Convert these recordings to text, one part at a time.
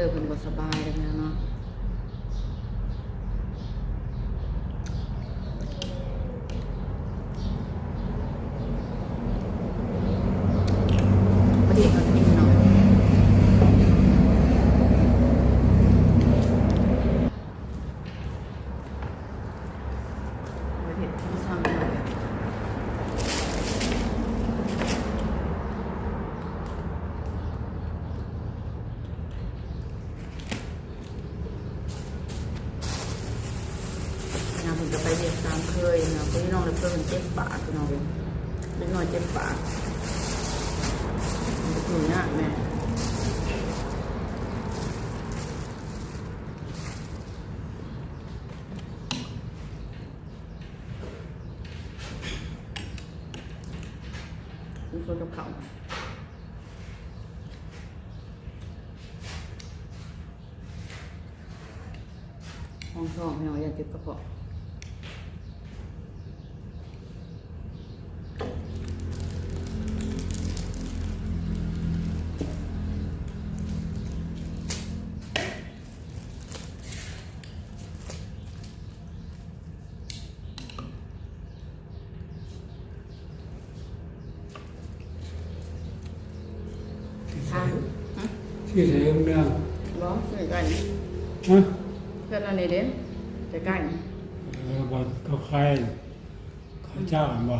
ตอร์เพิ่นบ่สบายแล้วนะเนาะ พี่น้องเลยเพิ่มเจ็บปากพี่น้องเลยเล็กน้อยเจ็บปากมันจะอยู่ยากแม่มีคนกับเขาห้องท้องพี่น้องอย่าเจ็บกระเพาะ ที่ไหนเมืองบอสใกล้ๆนี่ฮะเพื่อนเราในเด้ใกล้ๆนี่เออบ่เขาใครเขาเจ้าบ่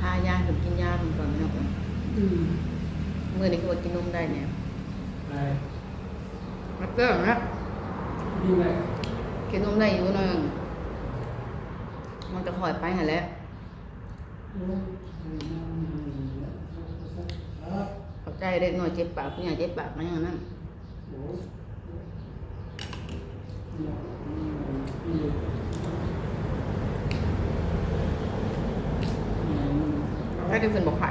ทายาถึงกินยาผมก่อนไม่ต้องเมื่อนี้คือว่ากินนมได้เนี่ยไป มักเกอร์นะนี่แหละกินนมได้อยู่หน่อยมันจะคอยไปหาแล้วเข้าใจได้หน่อยเจ็บปากคุณยายเจ็บปากไหมอย่างนั้นถ้าได้เป็นบอกไข่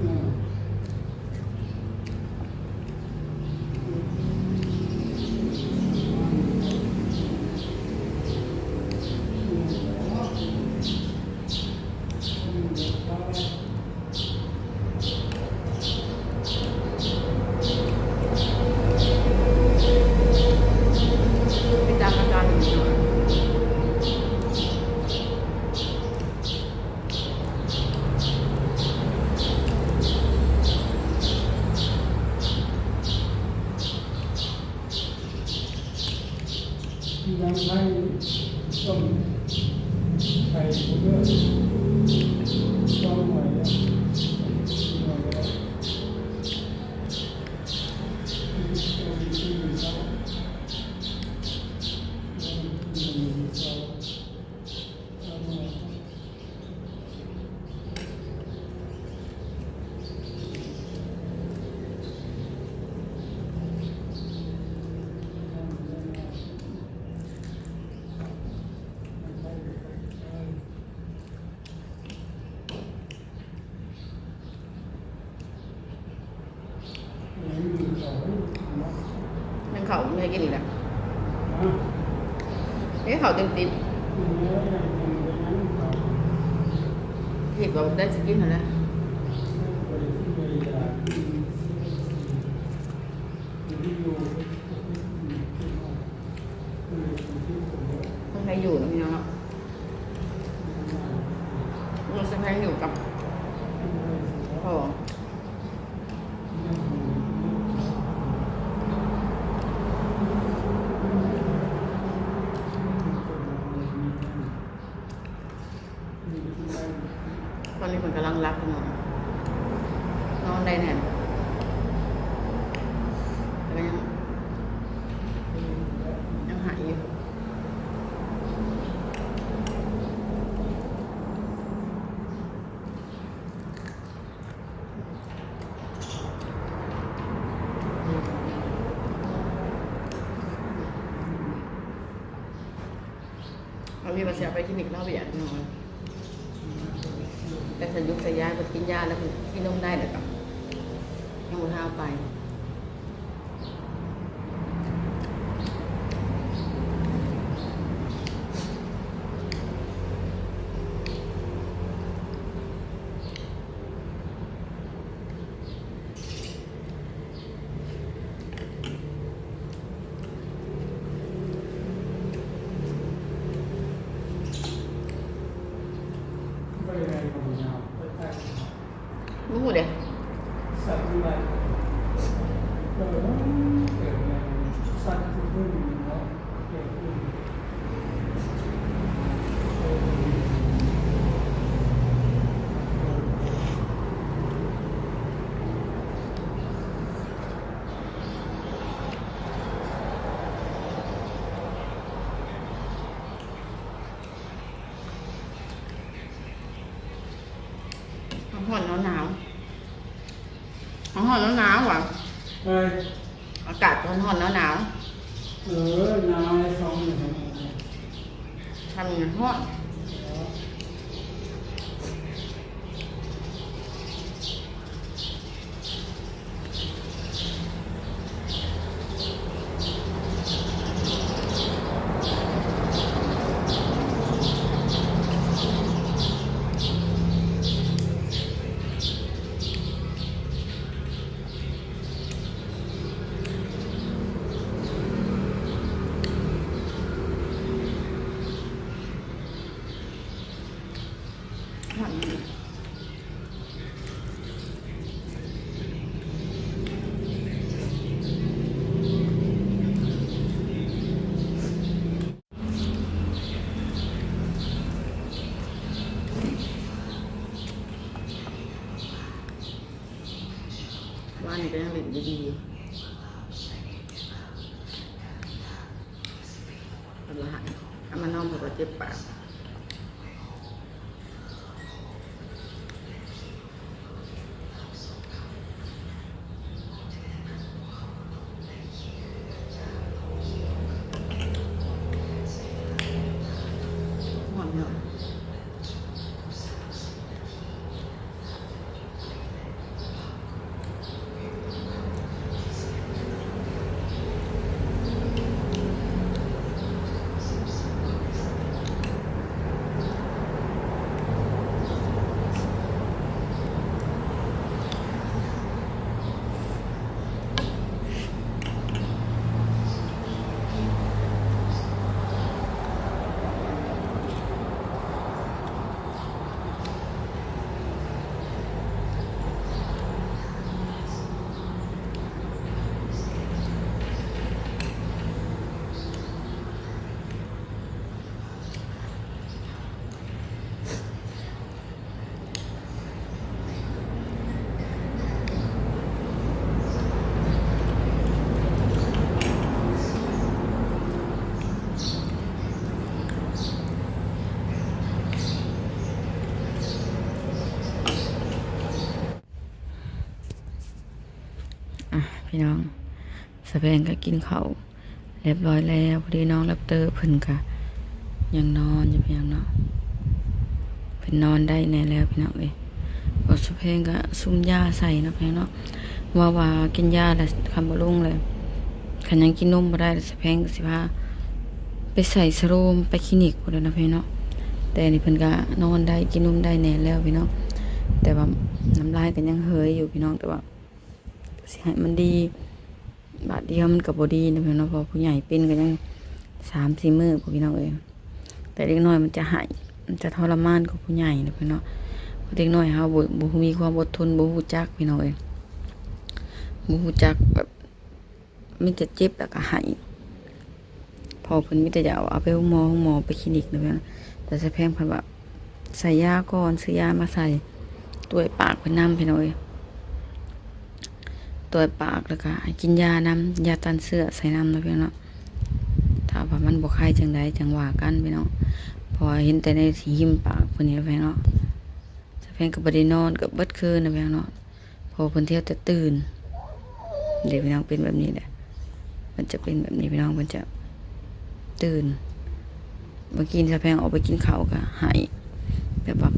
อืม ไปตามอาการอยู่หน่อย ยังให้ต้มไข่เพื่อต้มหน่อยนะหน่อยนะยังมีต่อให้นะ ยังเขาไม่ให้กินอีกแล้วนะนี่เขาเต็มติดเนื้อยังยังยังต่อผิดกว่าได้สกินแล้วไปที่ไปอะที่ที่อยู่ที่ คนไทยอยู่นะพี่น้องเนาะเราจะไปอยู่กับพ่อ ตอนนี้มันกำลังรักกันอยู่นอนได้แน่นแต่ก็ยังยังหายอยู่เรามีภาษาไปคลินิกเล่าไปอย่างน้อย แต่ฉันยุกส่ยาก็กินยาแล้วกินนมได้แต่กับยังหมดห้าไป ขึ้นเนาะเกิดขึ้นเออ ห้องหอนหนาวๆห้ องหอนหนาวๆว่ะเอ้ยอากาศร้อนหอนหนาวเออนายสองหนึ่งๆทำอย่างหอน หอนว่านี่ก็ยังเล่นดีๆ หละหายเอามานอนแบบเจ็บปาก พี่น้องสะแพงก็กินเขาเรียบร้อยแล้วพอดีน้องรับเตอร์เพิ่นก็ยังนอนอยู่เพียงเนาะเพิ่นนอนได้แน่แล้วพี่น้องเอ้ยบอสะแพงก็ซุ่มยาใส่เนาะพี่น้องเนาะว่าว่ากินยาแล้วคำบ่ลงเลยคันยังกินนมบ่ได้สะแพงก็สิพาไปใส่สโรมไปคลินิกพุ่นแหล้วนะพี่น้องแต่นี่เพิ่นก็นอนได้กินนมได้แน่แล้วพี่น้องแต่ว่าน้ำลายก็ยังเฮยอยู่พี่น้องแต่ว่า สิให้มันดี บาดเดียวมันกับบดีนะพี่น้องพอผู้ใหญ่เป็นก็ยังสามสี่มือพวกพี่น้องเอ้ยแต่เด็กน้อยมันจะหายมันจะทรมานกว่าผู้ใหญ่นะพี่น้องเด็กน้อยเฮาบ่บ่มีความอดทนบ่ฮู้จักพี่น้องเอ้ยบ่ฮู้จักแบบมันจะเจ็บแล้วก็หายพอเพิ่นมีแต่จะเอาเอาไปห้องหมอห้องหมอไปคลินิกนะพี่น้องแต่สะแพงเพิ่นว่าใส่ยาก่อนซื้อยามาใส่ตัวปากเพิ่นนำพี่น้องเอ้ย ตัวปากแล้วก็กินยาน้ำยาตันเสื้อใส่น้ำนะพี่น้องถ้าว่ามันบ่ไข้จังใดจังหว่ากันพี่น้องพอเห็นแต่ในสีหิมปากเพิ่นนี่พี่น้องสะแพงก็บ่ได้นอนก็เบิดคืนนะพี่น้องพอเพิ่นเที่ยวแต่ตื่นเด็กพี่น้องเป็นแบบนี้แหละมันจะเป็นแบบนี้พี่น้องมันจะตื่นเมื่อกี้สะแพงออกไปกินข้าวก็หายแบบว่า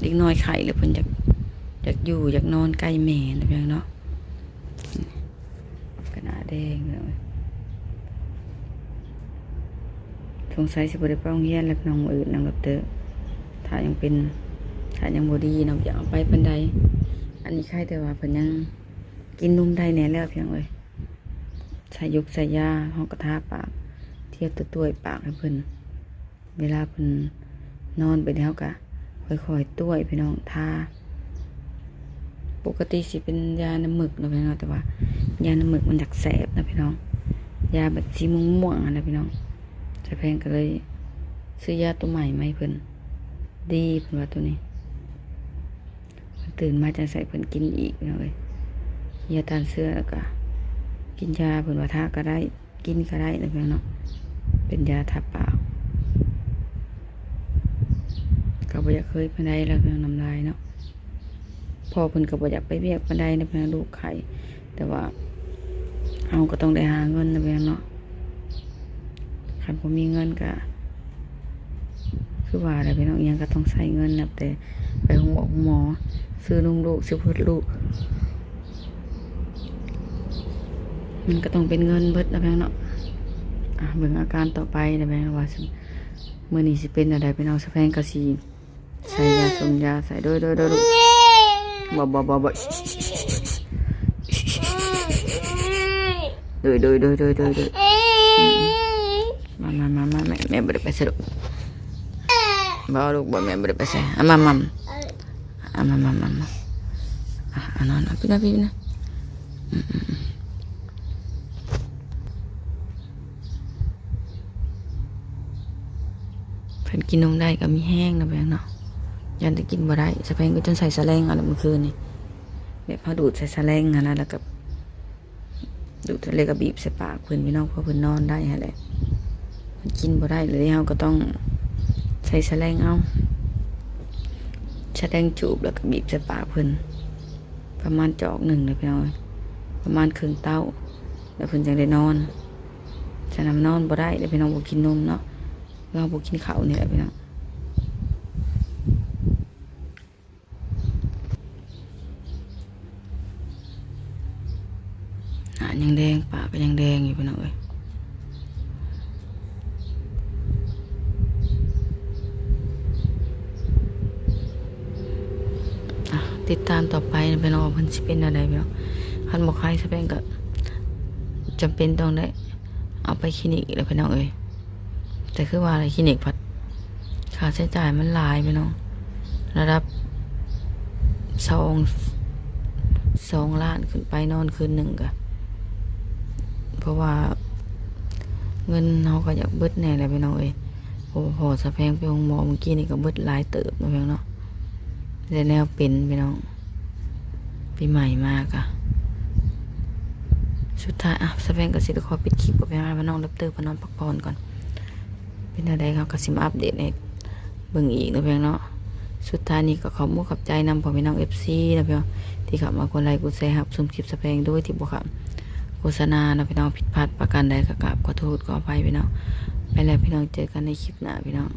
เด็กน้อยไข้แล้วเพิ่นอยากอยากอยู่อยากนอนใกล้แม่นะพี่น้องเนาะ ดงเลยสงสัยสิบได้ปโรงเรียนแล้วน้องอื่นน้องกับเตอถ้ายังเป็นถ้ายังบดีน้องอยากเอาไปปันใดอันนี้ใช่แต่ว่าเพิ่นยังกินนมได้แน่แล้วเพียงเลยใส่ยุกใส่ยาห้องกระทาปาก เทียบตัวตัวปากให้เพิ่นเวลาเพิ่นนอนไปแล้วกะค่อยๆต้วยพี่น้องทา ปกติสิเป็นยาน้ำหมึกนะพี่น้องแต่ว่า ยาน้ำหมึกมันอยากแสบนะพี่น้อง ยาแบบสีม่วงๆอะไรพี่น้องสะแพงก็เลย ซื้อยาตัวใหม่มาให้เพิ่นดีเพิ่นว่าตัวนี้ตื่นมาจะใส่เพิ่นกินอีกน้องเอ้ยยาตานเสื้อก็กินยาเพิ่นว่าทาก็ได้กินก็ได้นะพี่น้องเนาะเป็นยาทาปล่าก็บ่อยากเคยปานใดแล้วพี่น้อน้ำลายเนาะ พอเพิ่นก็บ่อยากไปเวียกปานใดนะพี่น้อลูกไข่แต่ว่าเฮาก็ต้องได้หาเงินนะพี่น้อเนาะคันบ่มีเงินก็คือว่าอะไรพี่น้องยังก็ต้องใส่เงินนะแต่ไปหงหมอหมอ ซื้อนมลูกซื้อพืชลูก มันก็ต้องเป็นเงินเบิดนะพี่น้องเนาะอะเบิ่งอาการต่อไปนะพี่น้องว่าสิมื่อนี้สิเป็นอะไรพี่น้องสะแพงกะสีใส่ยาสมยาใส่ดยโดยดยลูกบ่บ่บ่บ่โดยด้วกบ่ลูก บ่แม่บ่ได้ไปใส่อะมามาอะมามามามาอะอะนอนอะพี่นะพี่ ยันจะกินบ่ได้สะแพงก็จนใส่สะแลงอะไรเมื่อคืนนี่แบบพอดูดใส่สะแลงอะนะแล้วก็ดูดทะเลก็บีบใส่ปากเพิ่นพี่น้องเพราะเพิ่นนอนได้ฮะแหละเพิ่นกินบ่ได้เลยเฮาก็ต้องใส่แสลงเอาแสลงจูบแล้วก็บีบใส่ปากเพิ่นประมาณจอกหนึ่งเลยพี่น้อยประมาณครึ่งเต้า แล้วเพิ่นจังได้นอนจะนำนอนบ่ได้เลยพี่น้องบ่กินนมเนาะเราบ่กินข้าวนี่แหละพี่น้องหน้ายังแดง ปากก็ยังแดงอยู่พี่น้องเอ้ยติดตามต่อไปนะพี่น้องว่าเพิ่นสิเป็นอะไรพี่น้องคันบ่คลายสะแพงก็จำเป็นต้องได้เอาไปคลินิกแล้วพี่น้องเอ้ยแต่คือว่าอะไรคลินิกพัดค่าใช้จ่ายมันหลายพี่น้องระดับสองสองล้านขึ้นไปนอนคืนหนึ่งก็ เพราะว่า เงินเขาก็อยากเบิดแน่แหละพี่น้องเอ้ยโอ้โหสะแพงไปห้องหมอเมื่อกี้นี่ก็เบิดหลายเติบนะพี่น้องเนาะได้แนวเป็นพี่น้องปีใหม่มากอะสุดท้ายอะสเปนกับสิลขอปิดคลิปกับพี่น้องรับเตอร์พนอนพักผ่อนก่อน เป็นอะไรครับก็สิมาอัปเดตในเบิ่งอีกนะเพี่น้องเนาะสุดท้ายนี้ก็ขอมุกขับใจนำพ่อพี่น้องเอฟซีนะเพี่น้องที่ข้ามากดไลค์กดแชร์ครับชมคลิปสเปนด้วยที่บอกครับ ฆษณาเนะพี่น้องผิดพลาดประการใดก็กราบขอโทษขออภัยพี่น้องไปแล้วพี่น้องเจอกันในคลิปหน้าพี่น้อง